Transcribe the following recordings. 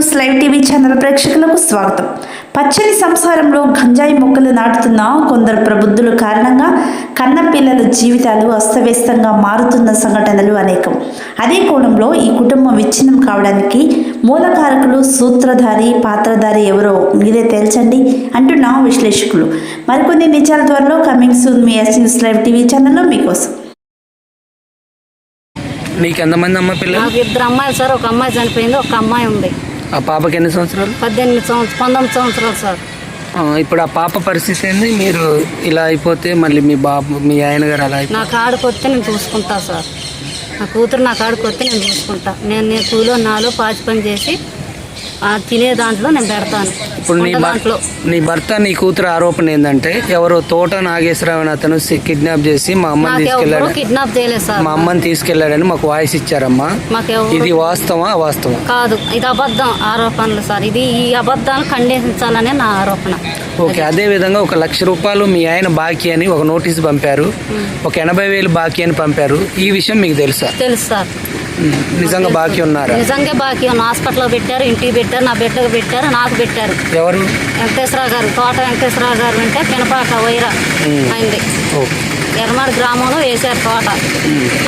News live TV channel ప్రేక్షకులకు స్వాగతం. పచ్చని సంసారంలో గంజాయి మొక్కలు నాటుతున్న కొందరు ప్రబుద్ధుల కారణంగా కన్నపిల్లల జీవితాలు అస్తవ్యస్తంగా మారుతున్న సంఘటనలు అనేకం. అదే కోణంలో ఈ కుటుంబం విచ్ఛిన్నం కావడానికి మూలకారకులు సూత్రధారి పాత్రధారి ఎవరో మీరే తేల్చండి అంటున్న విశ్లేషకులు. మరికొన్ని నిజాల త్వరలో కమింగ్ సూన్ మీ ఎస్ న్యూస్ లైవ్ టీవీ ఛానల్లో మీకోసం. నీకు ఎంతమంది అమ్మ పిల్లలు? ఇద్దరు అమ్మాయిలు సార్ ఒక అమ్మాయి చనిపోయింది ఒక అమ్మాయి ఉంది. ఆ పాపకి ఎన్ని సంవత్సరాలు? పద్దెనిమిది సంవత్సరం పంతొమ్మిది సంవత్సరాలు సార్. ఆ, ఇప్పుడు ఆ పాప పరిస్థితి ఏంది? మీరు ఇలా అయిపోతే మళ్ళీ మీ బాబు మీ ఆయన గారు అలా అయిపో- నా కాడికి వస్తే నేను చూసుకుంటా సార్. నా కూతురు నా కాడికి వస్తే నేను చూసుకుంటా. నేను నేను కూలో నాలో పాచి పని చేసి తినే దాంట్లో నేను పెడతాను. ఇప్పుడు నీ దాంట్లో. నీ భర్త నీ కూతురు ఆరోపణ ఏంటంటే ఎవరో తోట నాగేశ్వరరావు అని అతను కిడ్నాప్ చేసి మా అమ్మని తీసుకెళ్ళాడు. కిడ్నాప్ చేయలేదు సార్. మా అమ్మని తీసుకెళ్ళాడని మాకు వాయిస్ ఇచ్చారమ్మా. ఇది వాస్తవా అవాస్తవం. కాదు ఇది అబద్ధం ఆరోపణలు సార్. ఇది ఈ అబద్ధాలు ఖండించాలనే నా ఆరోపణ. ఓకే అదే విధంగా ఒక లక్ష రూపాయలు మీ ఆయన బాకీ అని ఒక నోటీస్ పంపారు. ఒక ఎనభై వేలు బాకీ అని పంపారు. ఈ విషయం మీకు తెలుసా? తెలుసు సార్. నిజంగా బాకీ ఉన్నారా? నిజంగా బాకీ ఉన్న హాస్పిటల్లో పెట్టారు ఇంటికి పెట్టారు నా బిడ్డకు పెట్టారు నాకు పెట్టారు. ఎవరు? వెంకటేశ్వరరావు గారు తోట వెంకటేశ్వరరావు గారు అంటే పినపాక వైర అయింది. ఓకే ఎర్రమాడి గ్రామంలో వేశారు తోట.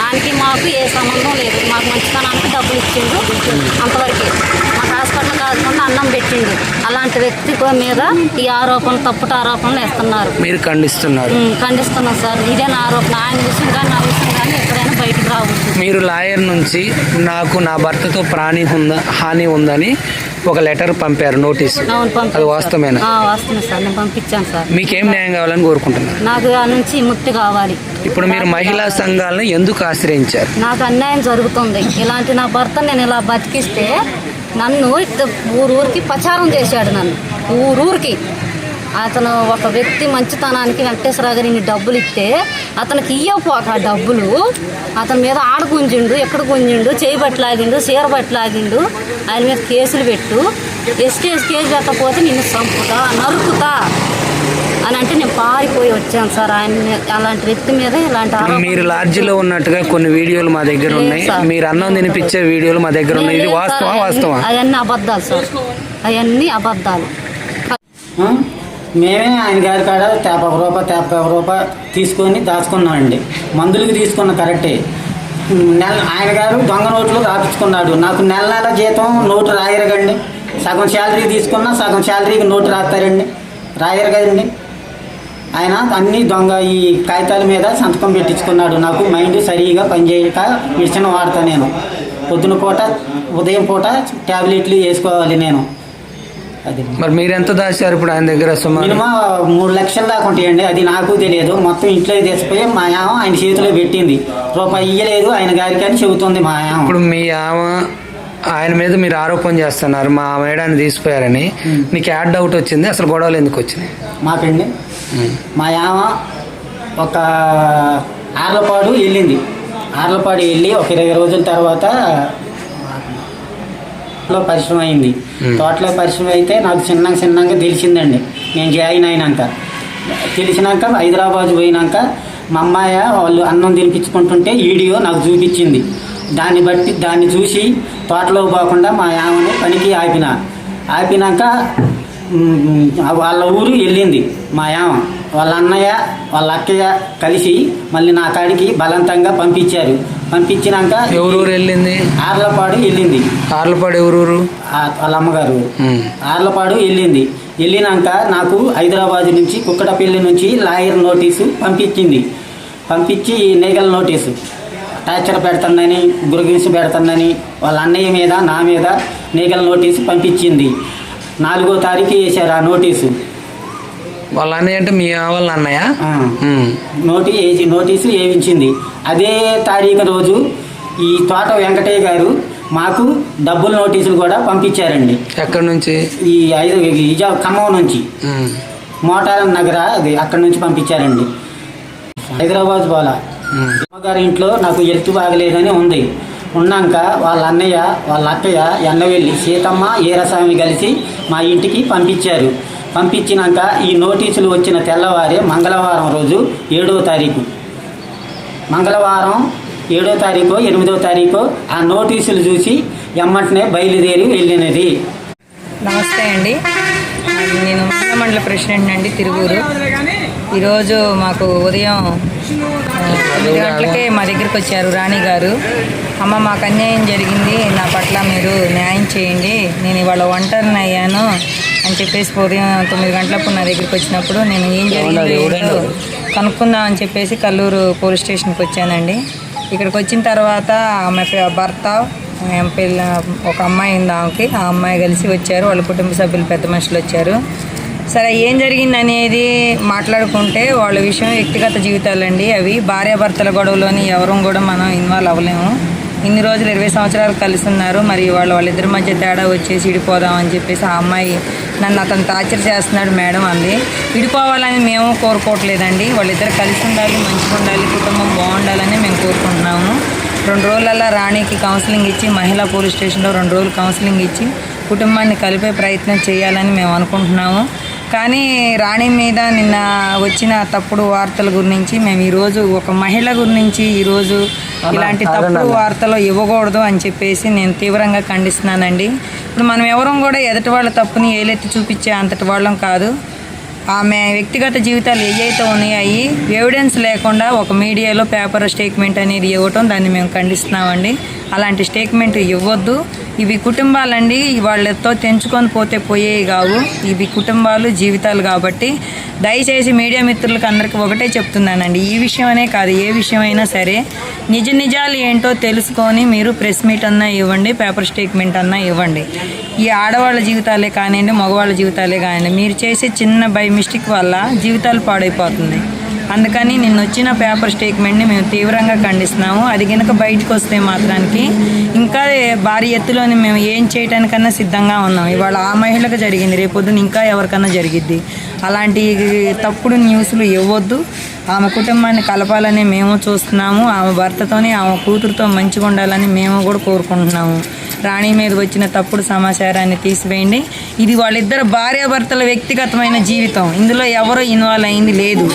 దానికి మాకు ఏ సంబంధం లేదు. మాకు మంచితనానికి డబ్బులు ఇచ్చిండు అంతవరకు. మాకు హాస్పిటల్ కాకుండా అన్నం పెట్టిండు అలాంటి వ్యక్తి మీద ఈ ఆరోపణలు తప్పుడు ఆరోపణలు వేస్తున్నారు. మీరు ఖండిస్తున్నారు. ఖండిస్తున్నాం సార్. ఇదే నా ఆరోపణ. ఆయన విషయం కానీ నా విషయం కానీ మీరు లాయర్ నుంచి నాకు నా భర్తతో ప్రాణి ఉందా హాని ఉందని ఒక లెటర్ పంపారు నోటీస్. అది సార్ నేను పంపించాను సార్. మీకేం న్యాయం కావాలని కోరుకుంటున్నారు? నాకు ఆ నుంచి ముక్తి కావాలి. ఇప్పుడు మీరు మహిళా సంఘాలను ఎందుకు ఆశ్రయించారు? నాకు అన్యాయం జరుగుతుంది. ఇలాంటి నా భర్త నేను ఇలా బతికిస్తే నన్ను ఇట్ట ఊరూరికి ప్రచారం చేశాడు నన్ను. ఊరూరికి అతను ఒక వ్యక్తి మంచితనానికి వెంకటేశ్వరరావు గారు ఇన్ని డబ్బులు ఇస్తే అతనికి ఇయ్యపోక ఆ డబ్బులు. అతని మీద ఆడ గుంజిండు ఎక్కడ గుంజిండు చేయి బట్టి లాగిండు చీర బట్టి లాగిండు ఆయన మీద కేసులు పెట్టు. ఎస్టేజ్ కేసు పెట్టకపోతే నిన్ను చంపుతా నరుకుతా అని అంటే నేను పారిపోయి వచ్చాను సార్. ఆయన అలాంటి వ్యక్తి మీద ఇలాంటి మీరు లాడ్జిలో ఉన్నట్టుగా కొన్ని వీడియోలు మా దగ్గర ఉన్నాయి. మీరు అన్నం తినిపించే వీడియోలు మా దగ్గర ఉన్నాయి. ఇది వాస్తవా వాస్తవా అవన్నీ అబద్ధాలు సార్. అవన్నీ అబద్ధాలు? మేమే ఆయన గారి కాడ తేప ఒక రూపాయి తేప ఒక రూపాయి తీసుకొని దాచుకున్నామండి మందులకి తీసుకున్న కరెక్టే. నెల ఆయన గారు దొంగ నోట్లు రాపించుకున్నాడు. నాకు నెల నెల జీతం నోటు రాయరగండి. సగం శాలరీ తీసుకున్నా సగం శాలరీకి నోటు రాస్తారండి. రాయరు కదండి ఆయన అన్ని దొంగ ఈ కాగితాల మీద సంతకం పెట్టించుకున్నాడు. నాకు మైండ్ సరిగా పనిచేయక మెడిసిన్ వాడతా నేను. పొద్దున పూట ఉదయం పూట ట్యాబ్లెట్లు వేసుకోవాలి నేను. అది. మరి మీరు ఎంత దాచారు ఇప్పుడు ఆయన దగ్గర సుమారు? మినిమం మూడు లక్షల దాకా ఉంటాయండి. అది నాకు తెలియదు. మొత్తం ఇంట్లో తెచ్చిపోయి మా యామ ఆయన చేతిలో పెట్టింది. రూపాయి ఇయ్యలేదు. ఆయన గారికి అని చెబుతుంది మా యామ ఇప్పుడు మీ ఆమె ఆయన మీద మీరు ఆరోపణ చేస్తున్నారు. మా మేడాన్ని తీసిపోయారని. నీకు యాడ్ డౌట్ వచ్చింది. అసలు గొడవలు ఎందుకు వచ్చినాయి? మాకండి. మా యామ ఒక ఆర్లపాడు వెళ్ళింది. ఆర్లపాడు వెళ్ళి ఒక ఇరవై రోజుల తర్వాత తోటలో పరిశ్రమ అయింది. తోటలో పరిశ్రమ అయితే నాకు చిన్నగా చిన్నగా తెలిసిందండి. నేను జాయిన్ అయినాక. తెలిసినాక హైదరాబాద్ పోయినాక మా అమ్మాయ వాళ్ళు అన్నం తినిపించుకుంటుంటే వీడియో నాకు చూపించింది. దాన్ని బట్టి దాన్ని చూసి తోటలో పోకుండా మా యామని పనికి ఆపిన. ఆపినాక వాళ్ళ ఊరు వెళ్ళింది మా యామ వాళ్ళ అన్నయ్య వాళ్ళ అక్కయ్య కలిసి మళ్ళీ నా కాడికి బలవంతంగా పంపించారు. పంపించినాక ఎవరూరు వెళ్ళింది? ఆర్లపాడు వెళ్ళింది. ఆర్లపాడు ఎవరూరు? ఆ- వాళ్ళ అమ్మగారు. ఆర్లపాడు వెళ్ళింది. వెళ్ళినాక నాకు హైదరాబాద్ నుంచి కుక్కటపల్లి నుంచి లాయర్ నోటీసు పంపించింది. పంపించి నేగల నోటీసు. టార్చర్ పెడుతుందని గురగింసు పెడుతుందని వాళ్ళ అన్నయ్య మీద నా మీద నేగల నోటీసు పంపించింది. నాలుగో తారీఖు వేశారు ఆ నోటీసు. వాళ్ళ అన్నయ్య అంటే మీ వాళ్ళ అన్నయ్య. నోటి వేసి నోటీసు వేయించింది. అదే తారీఖు రోజు ఈ తోట వెంకటయ్య గారు మాకు డబ్బుల నోటీసులు కూడా పంపించారండి. ఎక్కడి నుంచి? ఈ ఐదు ఇజా ఖమ్మం నుంచి. మోటార్ నగర అది అక్కడి నుంచి పంపించారండి. హైదరాబాద్ పోలా ఉమ్. అమ్మగారి ఇంట్లో నాకు ఎత్తు బాగలేదని ఉంది. ఉన్నాక వాళ్ళ అన్నయ్య వాళ్ళ అక్కయ్య ఎన్నవెల్లి సీతమ్మ ఈరస్వామి కలిసి మా ఇంటికి పంపించారు. పంపించినాక ఈ నోటీసులు వచ్చిన తెల్లవారే మంగళవారం రోజు ఏడవ తారీఖు. మంగళవారం ఏడో తారీఖు ఎనిమిదో తారీఖు ఆ నోటీసులు చూసి ఎమ్మటనే బయలుదేరి వెళ్ళినది. నమస్తే అండి. నేను మండల ప్రెసిడెంట్ అండి తిరువూరు. ఈరోజు మాకు ఉదయం తొమ్మిది గంటలకే మా దగ్గరికి వచ్చారు రాణి గారు. అమ్మ మాకు అన్యాయం జరిగింది. నా పట్ల మీరు న్యాయం చేయండి. నేను ఇవాళ ఒంటరిని అయ్యాను అని చెప్పేసి ఉదయం తొమ్మిది గంటలప్పుడు నా దగ్గరికి వచ్చినప్పుడు నేను ఏం జరిగిందో కనుక్కుందాం అని చెప్పేసి కల్లూరు పోలీస్ స్టేషన్కి వచ్చానండి. ఇక్కడికి వచ్చిన తర్వాత ఆమె భర్త పిల్ల ఒక అమ్మాయి ఉంది ఆమెకి. ఆ అమ్మాయి కలిసి వచ్చారు. వాళ్ళ కుటుంబ సభ్యులు పెద్ద మనుషులు వచ్చారు. సరే ఏం జరిగింది అనేది మాట్లాడుకుంటే వాళ్ళ విషయం వ్యక్తిగత జీవితాలండి అవి. భార్యాభర్తల గొడవలోని ఎవరం కూడా మనం ఇన్వాల్వ్ అవ్వలేము. ఇన్ని రోజులు ఇరవై సంవత్సరాలు కలిసి ఉన్నారు. మరి వాళ్ళు వాళ్ళిద్దరి మధ్య తేడా వచ్చేసి విడిపోదాం అని చెప్పేసి ఆ అమ్మాయి నన్ను అతను టార్చర్ చేస్తున్నాడు మేడం అంది. విడిపోవాలని మేము కోరుకోవట్లేదండి. వాళ్ళిద్దరు కలిసి ఉండాలి మంచిగా ఉండాలి కుటుంబం బాగుండాలని మేము కోరుకుంటున్నాము. రెండు రోజులలో రాణికి కౌన్సిలింగ్ ఇచ్చి మహిళా పోలీస్ స్టేషన్లో రెండు రోజులు కౌన్సిలింగ్ ఇచ్చి కుటుంబాన్ని కలిపే ప్రయత్నం చేయాలని మేము అనుకుంటున్నాము. కానీ రాణి మీద నిన్న వచ్చిన తప్పుడు వార్తల గురించి మేము ఈరోజు ఒక మహిళ గురించి ఈరోజు ఇలాంటి తప్పుడు వార్తలు ఇవ్వకూడదు అని చెప్పేసి నేను తీవ్రంగా ఖండిస్తున్నానండి. ఇప్పుడు మనం ఎవరం కూడా ఎదుటి వాళ్ళ తప్పుని ఏలెత్తి చూపించే అంతటి వాళ్ళం కాదు. ఆమె వ్యక్తిగత జీవితాలు ఏవైతే ఉన్నాయో ఎవిడెన్స్ లేకుండా ఒక మీడియాలో పేపర్ స్టేట్మెంట్ అనేది ఇవ్వటం దాన్ని మేము ఖండిస్తున్నామండి. అలాంటి స్టేట్మెంట్ ఇవ్వద్దు. ఇవి కుటుంబాలండి వాళ్ళతో తెంచుకొని పోతే పోయేవి కావు. ఇవి కుటుంబాలు జీవితాలు కాబట్టి. దయచేసి మీడియా మిత్రులకు అందరికీ ఒకటే చెప్తున్నానండి ఈ విషయమనే కాదు ఏ విషయమైనా సరే. నిజ నిజాలు ఏంటో తెలుసుకొని మీరు ప్రెస్ మీట్ అన్నా ఇవ్వండి పేపర్ స్టేట్మెంట్ అన్నా ఇవ్వండి. ఈ ఆడవాళ్ళ జీవితాలే కానివ్వండి మగవాళ్ళ జీవితాలే కానివ్వండి మీరు చేసే చిన్న బై మిస్టేక్ వల్ల జీవితాలు పాడైపోతుంది. అందుకని నిన్న వచ్చిన పేపర్ స్టేట్మెంట్ని మేము తీవ్రంగా ఖండిస్తున్నాము. అది కనుక బయటకు వస్తే మాత్రానికి ఇంకా భారీ ఎత్తులోని మేము ఏం చేయడానికన్నా సిద్ధంగా ఉన్నాం. ఇవాళ ఆ మహిళకు జరిగింది రేపొద్దున ఇంకా ఎవరికన్నా జరిగిద్ది. అలాంటి తప్పుడు న్యూస్లు ఇవ్వద్దు. ఆమె కుటుంబాన్ని కలపాలని మేము చూస్తున్నాము. ఆమె భర్తతోనే ఆమె కూతురుతో మంచిగా ఉండాలని మేము కూడా కోరుకుంటున్నాము. రాణి మీద వచ్చిన తప్పుడు సమాచారాన్ని తీసివేయండి. ఇది వాళ్ళిద్దరు భార్యాభర్తల వ్యక్తిగతమైన జీవితం. ఇందులో ఎవరో ఇన్వాల్వ్ అయింది లేదు.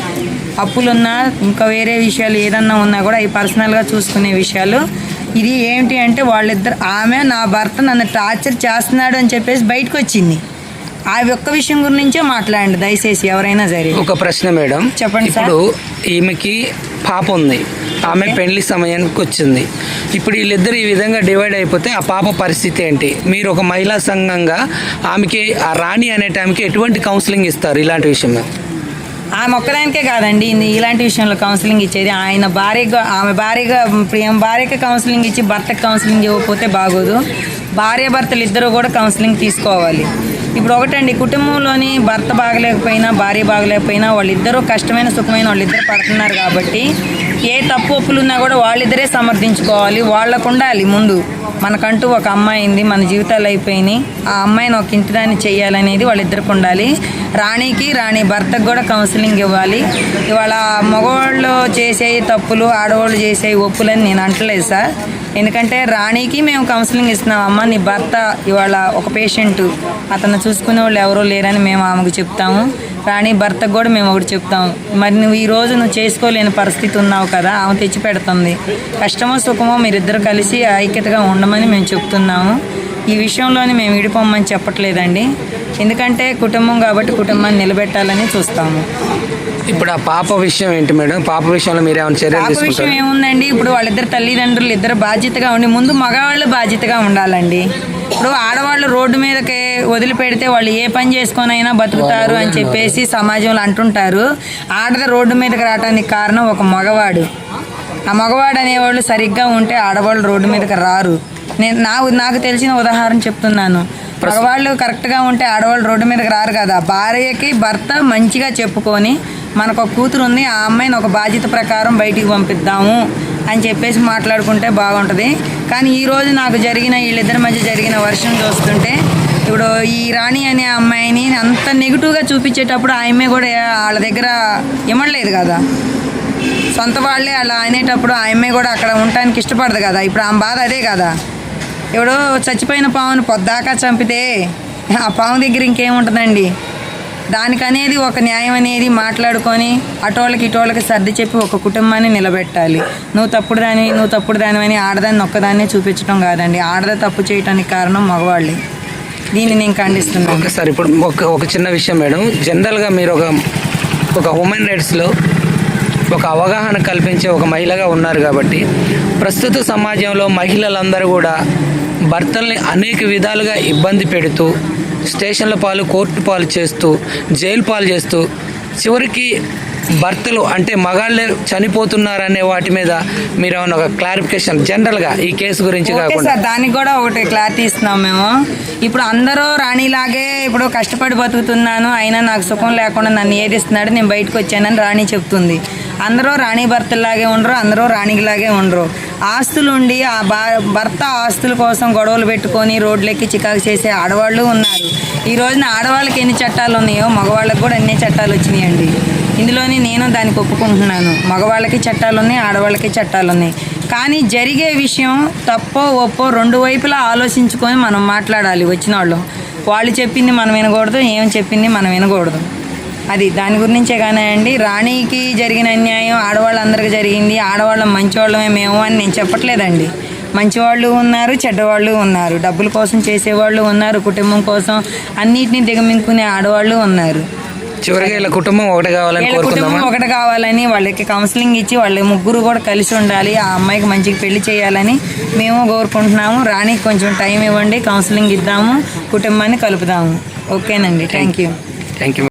అప్పులున్నా ఇంకా వేరే విషయాలు ఏదన్నా ఉన్నా కూడా అవి పర్సనల్గా చూసుకునే విషయాలు. ఇది ఏంటి అంటే వాళ్ళిద్దరు ఆమె నా భర్త నన్ను టార్చర్ చేస్తున్నాడు అని చెప్పేసి బయటకు వచ్చింది ఆ ఒక్క విషయం గురించే మాట్లాడండి దయచేసి ఎవరైనా సరే. ఒక ప్రశ్న మేడం. చెప్పండి సార్. ఇప్పుడు ఈమెకి పాప ఉంది. ఆమె పెళ్ళి సమయానికి వచ్చింది. ఇప్పుడు వీళ్ళిద్దరు ఈ విధంగా డివైడ్ అయిపోతే ఆ పాప పరిస్థితి ఏంటి? మీరు ఒక మహిళా సంఘంగా ఆమెకి ఆ రాణి అనే టైంకి ఎటువంటి కౌన్సిలింగ్ ఇస్తారు ఇలాంటి విషయంలో ఆమె ఒక్కదానికే కాదండి. ఇలాంటి విషయంలో కౌన్సిలింగ్ ఇచ్చేది. ఆయన భార్యగా ఆమె భార్యగా ప్రియం భార్యకి కౌన్సిలింగ్ ఇచ్చి భర్తకి కౌన్సిలింగ్ ఇవ్వకపోతే బాగోదు. భార్య భర్తలు ఇద్దరు కూడా కౌన్సిలింగ్ తీసుకోవాలి. ఇప్పుడు ఒకటండి కుటుంబంలోని భర్త బాగలేకపోయినా భార్య బాగలేకపోయినా వాళ్ళిద్దరూ కష్టమైన సుఖమైన వాళ్ళిద్దరు పడుతున్నారు కాబట్టి ఏ తప్పు ఒప్పులు ఉన్నా కూడా వాళ్ళిద్దరే సమర్థించుకోవాలి. వాళ్ళకు ఉండాలి ముందు. మనకంటూ ఒక అమ్మాయి ఉంది మన జీవితాలు అయిపోయినాయి. ఆ అమ్మాయిని ఒక ఇంటిదాన్ని చేయాలనేది వాళ్ళిద్దరికి ఉండాలి. రాణికి రాణి భర్తకు కూడా కౌన్సిలింగ్ ఇవ్వాలి. ఇవాళ మగవాళ్ళు చేసే తప్పులు ఆడవాళ్ళు చేసే ఒప్పులని నేను అంటలేదు సార్. ఎందుకంటే రాణికి మేము కౌన్సిలింగ్ ఇస్తున్నాం. అమ్మ నీ భర్త ఇవాళ ఒక పేషెంట్ అతను చూసుకునే వాళ్ళు ఎవరూ లేరని మేము ఆమెకు చెప్తాము. రాణి భర్తకు కూడా మేము ఒకటి చెప్తాము మరి నువ్వు ఈ రోజు నువ్వు చేసుకోలేని పరిస్థితి ఉన్నావు కదా ఆమె తెచ్చి పెడుతుంది. కష్టమో సుఖమో మీరిద్దరు కలిసి ఐక్యతగా ఉండమని మేము చెప్తున్నాము. ఈ విషయంలోని మేము విడిపోమని చెప్పట్లేదండి. ఎందుకంటే కుటుంబం కాబట్టి కుటుంబాన్ని నిలబెట్టాలని చూస్తాము. ఇప్పుడు ఆ పాప విషయం ఏంటి మేడం? పాప విషయంలో మీరు ఏమైనా చర్యలు పాప విషయం తీసుకుంటారు ఏముందండి? ఇప్పుడు వాళ్ళిద్దరు తల్లిదండ్రులు ఇద్దరు బాధ్యతగా ఉండి ముందు మగవాళ్ళు బాధ్యతగా ఉండాలండి. ఇప్పుడు ఆడవాళ్ళు రోడ్డు మీదకి వదిలిపెడితే వాళ్ళు ఏ పని చేసుకొనైనా బతుకుతారు అని చెప్పేసి సమాజంలో అంటుంటారు. ఆడద రోడ్డు మీదకి రావడానికి కారణం ఒక మగవాడు. ఆ మగవాడు అనేవాళ్ళు సరిగ్గా ఉంటే ఆడవాళ్ళు రోడ్డు మీదకి రారు. నేను నా నాకు తెలిసిన ఉదాహరణ చెప్తున్నాను. మగవాళ్ళు కరెక్ట్గా ఉంటే ఆడవాళ్ళు రోడ్డు మీదకి రారు కదా. భార్యకి భర్త మంచిగా చెప్పుకొని మనకు ఒక కూతురు ఉంది ఆ అమ్మాయిని ఒక బాధ్యత ప్రకారం బయటికి పంపిద్దాము. అని చెప్పేసి మాట్లాడుకుంటే బాగుంటుంది. కానీ ఈరోజు నాకు జరిగిన వీళ్ళిద్దరి మధ్య జరిగిన వర్షం చూస్తుంటే ఇప్పుడు ఈ రాణి అనే అమ్మాయిని అంత నెగిటివ్గా చూపించేటప్పుడు ఆమె కూడా వాళ్ళ దగ్గర ఇమ్మడలేదు కదా. సొంత వాళ్ళే అలా అనేటప్పుడు ఆమె కూడా అక్కడ ఉండటానికి ఇష్టపడదు కదా. ఇప్పుడు ఆమె బాధ అదే కదా. ఇప్పుడు చచ్చిపోయిన పావును పొద్దాకా చంపితే ఆ పాము దగ్గర ఇంకేముంటుందండి? దానికనేది ఒక న్యాయం అనేది మాట్లాడుకొని అటోళ్ళకి ఇటోళ్ళకి సర్ది చెప్పి ఒక కుటుంబాన్ని నిలబెట్టాలి. నువ్వు తప్పుడు దాని నువ్వు తప్పుడు దానివని ఆడదాన్ని ఒక్కదాన్నే చూపించడం కాదండి. ఆడద తప్పు చేయటానికి కారణం మగవాళ్ళే. దీన్ని నేను ఖండిస్తున్నాను. ఓకే సార్ ఇప్పుడు ఒక ఒక చిన్న విషయం మేడం. జనరల్గా మీరు ఒక ఒక హ్యూమన్ రైట్స్లో ఒక అవగాహన కల్పించే ఒక మహిళగా ఉన్నారు కాబట్టి ప్రస్తుత సమాజంలో మహిళలందరూ కూడా భర్తల్ని అనేక విధాలుగా ఇబ్బంది పెడుతూ స్టేషన్ల పాలు కోర్టు పాలు చేస్తూ జైలు పాలు చేస్తూ చివరికి భర్తలు అంటే మగాళ్ళే చనిపోతున్నారనే వాటి మీద మీరు ఏమైనా ఒక క్లారిఫికేషన్ జనరల్గా ఈ కేసు గురించి కాకుండా. దానికి కూడా ఒకటి క్లారిటీ ఇస్తున్నాం మేము. ఇప్పుడు అందరూ రాణిలాగే ఇప్పుడు కష్టపడి బతుకుతున్నాను అయినా నాకు సుఖం లేకుండా నన్ను ఏడిస్తున్నాడు నేను బయటకు వచ్చానని రాణి చెప్తుంది. అందరూ రాణి భర్తలాగే ఉండరు అందరూ రాణిలాగే ఉండరు. ఆస్తులు ఉండి ఆ భా- భర్త ఆస్తుల కోసం గొడవలు పెట్టుకొని రోడ్లెక్కి చికాకు చేసే ఆడవాళ్ళు ఉన్నారు. ఈ రోజున ఆడవాళ్ళకి ఎన్ని చట్టాలు ఉన్నాయో మగవాళ్ళకి కూడా అన్ని చట్టాలు వచ్చినాయండి ఇందులోని నేను దానికి ఒప్పుకుంటున్నాను. మగవాళ్ళకి చట్టాలు ఉన్నాయి ఆడవాళ్ళకి చట్టాలు ఉన్నాయి కానీ జరిగే విషయం తప్పో ఒప్పో రెండు వైపులా ఆలోచించుకొని మనం మాట్లాడాలి. వచ్చిన వాళ్ళు వాళ్ళు చెప్పింది మనం వినకూడదు ఏం చెప్పింది మనం వినకూడదు. అది దాని గురించే కానీ అండి రాణికి జరిగిన అన్యాయం ఆడవాళ్ళందరికీ జరిగింది. ఆడవాళ్ళం మంచివాళ్ళమే మేము అని నేను చెప్పట్లేదండి. మంచివాళ్ళు ఉన్నారు చెడ్డవాళ్ళు ఉన్నారు. డబ్బుల కోసం చేసేవాళ్ళు ఉన్నారు కుటుంబం కోసం అన్నిటిని దిగమింగుకునే ఆడవాళ్ళు ఉన్నారు. చివరిగా ఇలా కుటుంబం ఒకటి కావాలని వీళ్ళ కుటుంబం ఒకటి కావాలని వాళ్ళకి కౌన్సిలింగ్ ఇచ్చి వాళ్ళ ముగ్గురు కూడా కలిసి ఉండాలి. ఆ అమ్మాయికి మంచిగా పెళ్ళి చేయాలని మేము కోరుకుంటున్నాము. రాణికి కొంచెం టైం ఇవ్వండి. కౌన్సిలింగ్ ఇద్దాము. కుటుంబాన్ని కలుపుదాము. ఓకేనండి. Thank you thank you